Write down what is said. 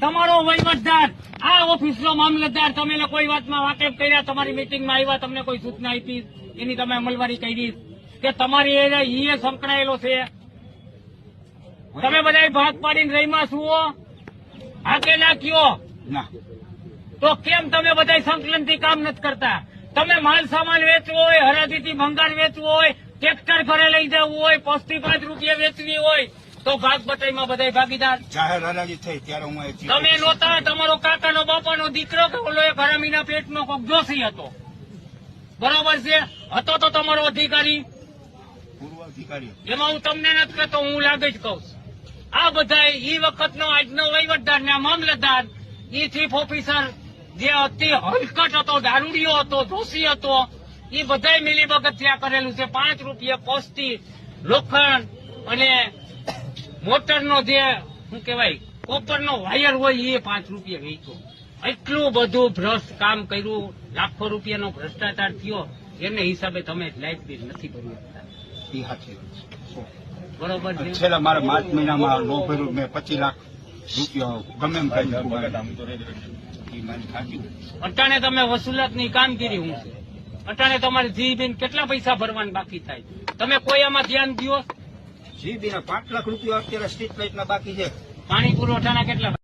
તમારો વહીવટદાર આ ઓફિસનો મામલતદાર તમે કોઈ વાતમાં વાકેફ કર્યા તમારી મિટિંગમાં આવ્યા તમને કોઈ સૂચના આપી એની તમે અમલવારી કરી. કે તમારી એરિયા ઈએ સંકળાયેલો છે. તમે બધા ભાગ પાડીને રહીમાં છુઓ આ કે ના કયો? ના. તો કેમ તમે બધા સંકલનથી કામ નથી કરતા? તમે માલ સામાન વેચવો હોય હરાજીથી ભંગાર વેચવો હોય ટ્રેક્ટર ઘરે લઈ જવું હોય પસ્તી પાંચ રૂપિયા વેચવી હોય તો ભાગ બટાઈમાં બધા ભાગીદાર. જાહેર હરાજી થઈ ત્યારે હું તમે નહોતા તમારો કાકાનો બાપાનો દીકરો કે ઓલો એક હરામીના પેટનો કોક જોશી હતો. બરોબર છે? હતો તો તમારો અધિકારી. પૂર્વ અધિકારી એમાં હું તમને નથી કહેતો હું લાગે જ કહું છું. આ બધા ઈ વખતનો આજનો વહીવટદાર ને મામલતદાર ઈ ચીફ ઓફિસર જે અતિ હલકટ હતો દારૂડિયો હતો દોષી હતો એ બધા મિલી ભગત કરેલું છે. પાંચ રૂપિયા પોસ્તી લોખંડ અને મોટરનો જે શું કહેવાય કોપરનો વાયર હોય એ પાંચ રૂપિયા વેચ્યો. એટલું બધું ભ્રષ્ટ કામ કર્યું લાખો રૂપિયાનો ભ્રષ્ટાચાર થયો એને હિસાબે તમે લાઇટ બિલ નથી ભર્યું એ બરોબર છે? છેલ્લા મારે માર્ચ મહિનામાં લો ભર્યું મેં પચીસ લાખ રૂપિયા ગમે એમ અટાણે તમે વસૂલાતની કામગીરી હું છે. અટાણે તમારે જી બિન કેટલા પૈસા ભરવાના બાકી થાય? તમે કોઈ આમાં ધ્યાન દો જી બીના પાંચ લાખ રૂપિયા અત્યારે સ્ટ્રીટ લાઇટના બાકી છે. પાણી પુરવઠાના કેટલા